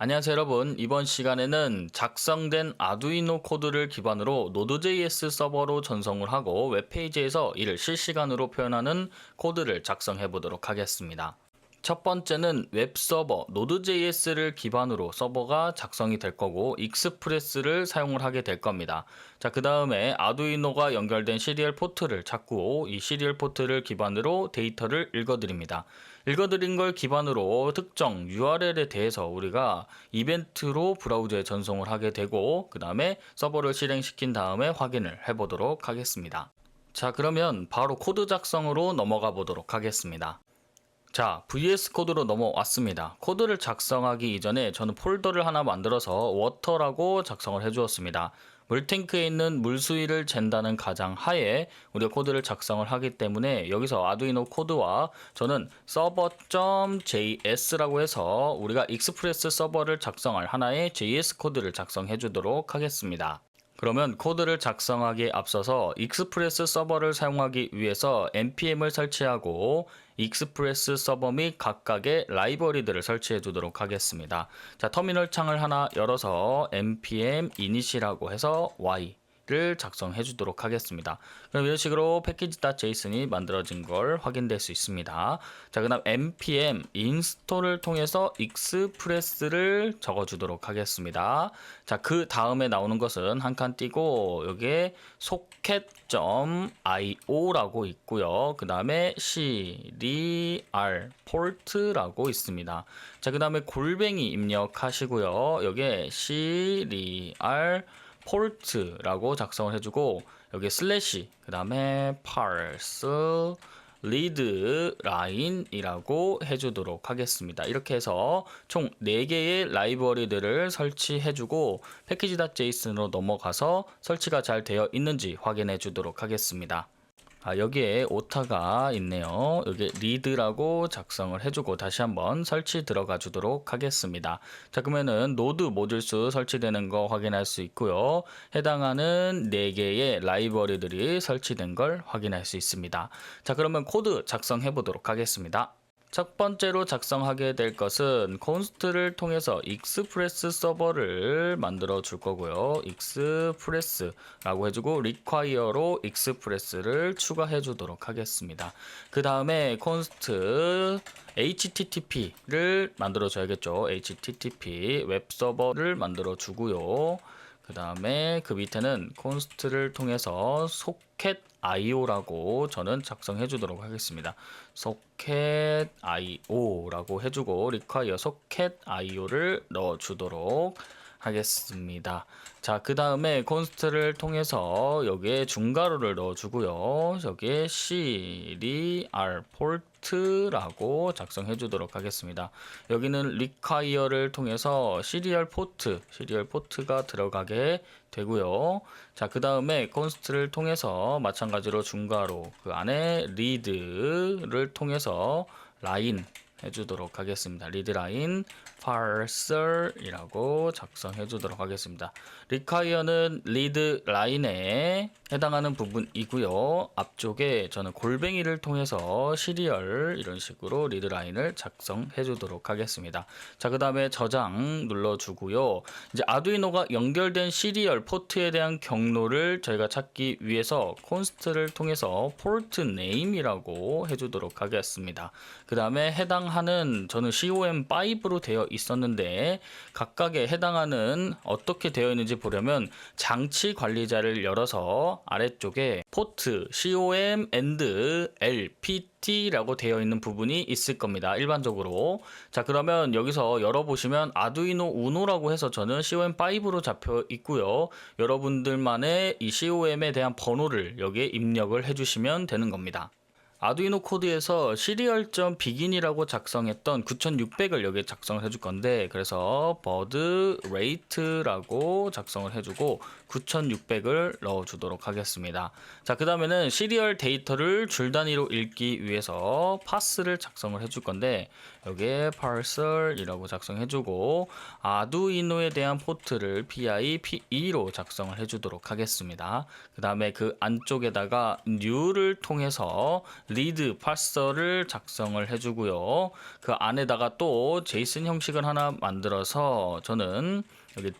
안녕하세요 여러분 이번 시간에는 작성된 아두이노 코드를 기반으로 노드.js 서버로 전송을 하고 웹페이지에서 이를 실시간으로 표현하는 코드를 작성해 보도록 하겠습니다. 첫 번째는 웹 서버 노드.js를 기반으로 서버가 작성이 될 거고 익스프레스를 사용을 하게 될 겁니다. 자, 그 다음에 아두이노가 연결된 시리얼 포트를 찾고 이 시리얼 포트를 기반으로 데이터를 읽어드립니다. 읽어드린 걸 기반으로 특정 URL에 대해서 우리가 이벤트로 브라우저에 전송을 하게 되고 그 다음에 서버를 실행시킨 다음에 확인을 해보도록 하겠습니다. 자, 그러면 바로 코드 작성으로 넘어가 보도록 하겠습니다. 자, VS 코드로 넘어왔습니다. 코드를 작성하기 이전에 저는 폴더를 하나 만들어서 워터라고 작성을 해주었습니다. 물탱크에 있는 물 수위를 잰다는 가장 하에 우리가 코드를 작성을 하기 때문에 여기서 아두이노 코드와 저는 server.js라고 해서 우리가 익스프레스 서버를 작성할 하나의 JS 코드를 작성해 주도록 하겠습니다. 그러면 코드를 작성하기에 앞서서 익스프레스 서버를 사용하기 위해서 npm을 설치하고 익스프레스 서버 및 각각의 라이브러리들을 설치해 두도록 하겠습니다. 자, 터미널 창을 하나 열어서 npm init이라고 해서 y 를 작성해 주도록 하겠습니다. 그럼 이런 식으로 패키지.json이 만들어진 걸 확인될 수 있습니다. 자, 그다음 npm install을 통해서 익스프레스를 적어 주도록 하겠습니다. 자, 그 다음에 나오는 것은 한 칸 띄고 여기에 socket.io라고 있고요. 그다음에 cdr port라고 있습니다. 자, 그다음에 골뱅이 입력하시고요. 여기에 cdr 폴트라고 작성을 해주고 여기 슬래시 그 다음에 parse 리드 라인이라고 해주도록 하겠습니다. 이렇게 해서 총 4개의 라이브러리들을 설치해주고 패키지.json으로 넘어가서 설치가 잘 되어 있는지 확인해 주도록 하겠습니다. 아, 여기에 오타가 있네요. 여기 리드라고 작성을 해주고 다시 한번 설치 들어가 주도록 하겠습니다. 자, 그러면은 노드 모듈 수 설치되는 거 확인할 수 있고요. 해당하는 4개의 라이브러리들이 설치된 걸 확인할 수 있습니다. 자, 그러면 코드 작성해 보도록 하겠습니다. 첫 번째로 작성하게 될 것은 콘스트를 통해서 익스프레스 서버를 만들어 줄 거고요. 익스프레스라고 해주고 require로 익스프레스를 추가해 주도록 하겠습니다. 그 다음에 콘스트 http를 만들어 줘야겠죠. http 웹 서버를 만들어 주고요. 그 다음에 그 밑에는 콘스트를 통해서 소켓 IO라고 저는 작성해 주도록 하겠습니다. 소켓 IO라고 해주고 require 소켓 IO를 넣어 주도록 하겠습니다. 자, 그 다음에 콘스트를 통해서 여기에 중괄호를 넣어 주고요. 여기에 cdr port라고 작성해 주도록 하겠습니다. 여기는 require를 통해서 serial port, serial port가 들어가게 되고요. 자, 그 다음에 콘스트를 통해서 마찬가지로 중괄호 그 안에 read를 통해서 라인 해주도록 하겠습니다. 리드라인 parser이라고 작성해 주도록 하겠습니다. require는 리드 라인에 해당하는 부분이고요. 앞쪽에 저는 골뱅이를 통해서 시리얼 이런 식으로 리드 라인을 작성해 주도록 하겠습니다. 자, 그 다음에 저장 눌러주고요. 이제 아두이노가 연결된 시리얼 포트에 대한 경로를 저희가 찾기 위해서 콘스트를 통해서 포트 네임이라고 해주도록 하겠습니다. 그 다음에 해당 하는 저는 COM5로 되어 있었는데 각각에 해당하는 어떻게 되어 있는지 보려면 장치 관리자를 열어서 아래쪽에 포트 COM and LPT라고 되어 있는 부분이 있을 겁니다. 일반적으로. 자, 그러면 여기서 열어보시면 아두이노 우노라고 해서 저는 COM5로 잡혀 있고요. 여러분들만의 이 COM에 대한 번호를 여기에 입력을 해주시면 되는 겁니다. 아두이노 코드에서 시리얼.begin이라고 작성했던 9600을 여기에 작성을 해줄 건데 그래서 bird rate라고 작성을 해주고 9600을 넣어주도록 하겠습니다. 자, 그 다음에는 시리얼 데이터를 줄 단위로 읽기 위해서 파스를 작성을 해줄 건데 여기에 parsel이라고 작성해주고 아두이노에 대한 포트를 PI P2로 작성을 해주도록 하겠습니다. 그 다음에 그 안쪽에다가 new를 통해서 read parser를 작성을 해주고요. 그 안에다가 또 제이슨 형식을 하나 만들어서 저는 여기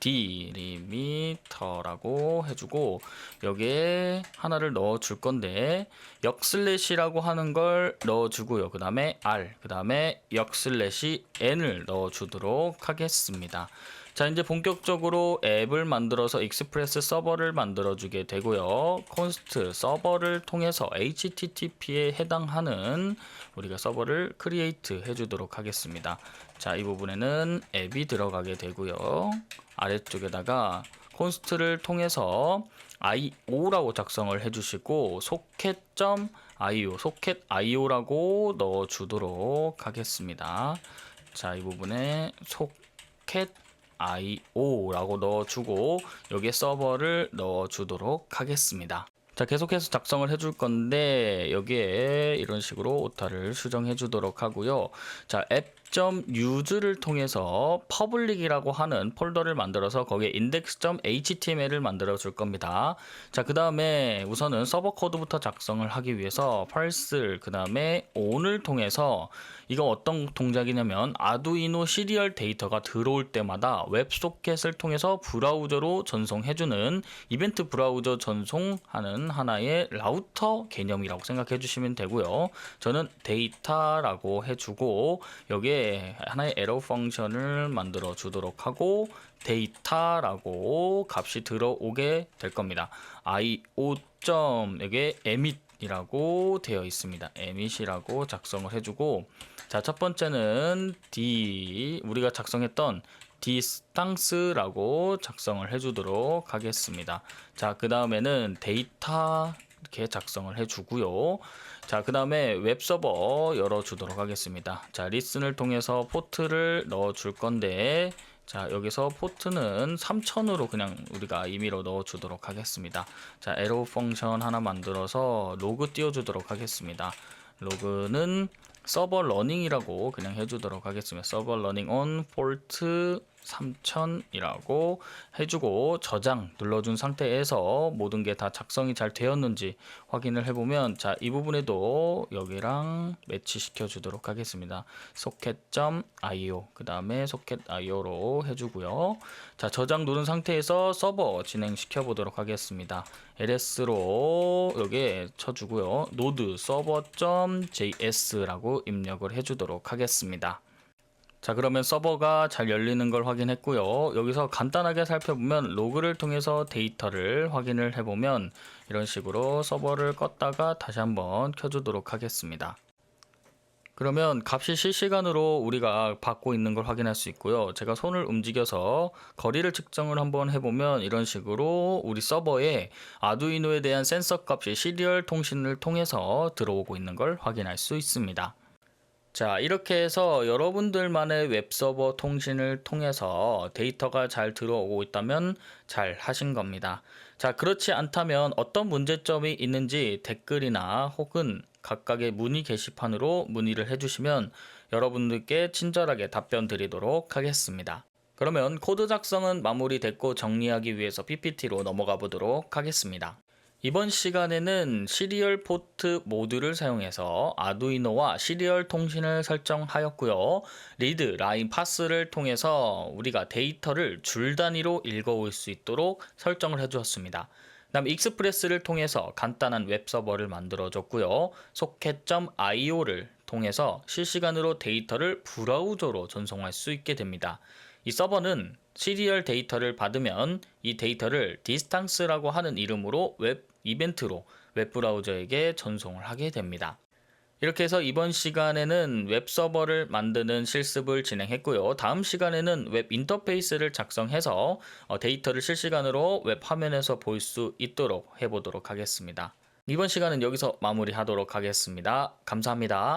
d리미터라고 해주고 여기에 하나를 넣어 줄 건데 역 슬래시라고 하는 걸 넣어 주고요. 그 다음에 r 그 다음에 역 슬래시 n을 넣어 주도록 하겠습니다 자 이제 본격적으로 앱을 만들어서 익스프레스 서버를 만들어 주게 되고요. 콘스트 서버를 통해서 http에 해당하는 우리가 서버를 크리에이트 해 주도록 하겠습니다. 자 이 부분에는 앱이 들어가게 되고요. 아래쪽에다가 콘스트를 통해서 io라고 작성을 해 주시고 소켓.io 소켓 io라고 넣어 주도록 하겠습니다. 자 이 부분에 소켓 io라고 넣어주고 여기에 서버를 넣어주도록 하겠습니다. 자 계속해서 작성을 해줄 건데 여기에 이런 식으로 오타를 수정해 주도록 하고요. 자 app.use를 통해서 public이라고 하는 폴더를 만들어서 거기에 index.html을 만들어 줄 겁니다. 자 그 다음에 우선은 서버 코드부터 작성을 하기 위해서 parse 그 다음에 on을 통해서 이거 어떤 동작이냐면 아두이노 시리얼 데이터가 들어올 때마다 웹소켓을 통해서 브라우저로 전송해주는 이벤트 브라우저 전송하는 하나의 라우터 개념이라고 생각해 주시면 되고요. 저는 데이터라고 해주고 여기에 하나의 에러 펑션을 만들어 주도록 하고 데이터라고 값이 들어오게 될 겁니다. io. 여기에 emit 이라고 되어 있습니다. emit이라고 작성을 해주고 자 첫 번째는 d 우리가 작성했던 distance라고 작성을 해주도록 하겠습니다. 자 그 다음에는 데이터 이렇게 작성을 해주고요. 자, 그 다음에 웹서버 열어주도록 하겠습니다. 자, 리슨을 통해서 포트를 넣어줄 건데, 자, 여기서 포트는 3000으로 그냥 우리가 임의로 넣어주도록 하겠습니다. 자, 에로 펑션 하나 만들어서 로그 띄워주도록 하겠습니다. 로그는 서버 러닝이라고 그냥 해주도록 하겠습니다. 서버 러닝 on 포트 3000이라고 해주고 저장 눌러준 상태에서 모든 게 다 작성이 잘 되었는지 확인을 해보면 자 이 부분에도 여기랑 매치시켜 주도록 하겠습니다. socket.io 그 다음에 socket.io로 해주고요. 자 저장 누른 상태에서 서버 진행시켜 보도록 하겠습니다. ls로 여기에 쳐주고요. node server.js라고 입력을 해주도록 하겠습니다. 자 그러면 서버가 잘 열리는 걸 확인했고요. 여기서 간단하게 살펴보면 로그를 통해서 데이터를 확인을 해보면 이런 식으로 서버를 껐다가 다시 한번 켜주도록 하겠습니다. 그러면 값이 실시간으로 우리가 받고 있는 걸 확인할 수 있고요. 제가 손을 움직여서 거리를 측정을 한번 해보면 이런 식으로 우리 서버에 아두이노에 대한 센서 값이 시리얼 통신을 통해서 들어오고 있는 걸 확인할 수 있습니다 자, 이렇게 해서 여러분들만의 웹서버 통신을 통해서 데이터가 잘 들어오고 있다면 잘 하신 겁니다. 자, 그렇지 않다면 어떤 문제점이 있는지 댓글이나 혹은 각각의 문의 게시판으로 문의를 해주시면 여러분들께 친절하게 답변 드리도록 하겠습니다. 그러면 코드 작성은 마무리됐고 정리하기 위해서 PPT로 넘어가 보도록 하겠습니다. 이번 시간에는 시리얼 포트 모듈을 사용해서 아두이노와 시리얼 통신을 설정하였고요. 리드 라인 파스를 통해서 우리가 데이터를 줄 단위로 읽어올 수 있도록 설정을 해주었습니다. 그다음 익스프레스를 통해서 간단한 웹 서버를 만들어 줬고요. 소켓.io를 통해서 실시간으로 데이터를 브라우저로 전송할 수 있게 됩니다. 이 서버는 시리얼 데이터를 받으면 이 데이터를 디스탕스라고 하는 이름으로 웹 이벤트로 웹 브라우저에게 전송을 하게 됩니다. 이렇게 해서 이번 시간에는 웹 서버를 만드는 실습을 진행했고요. 다음 시간에는 웹 인터페이스를 작성해서 어, 데이터를 실시간으로 웹 화면에서 볼 수 있도록 해보도록 하겠습니다. 이번 시간은 여기서 마무리하도록 하겠습니다. 감사합니다.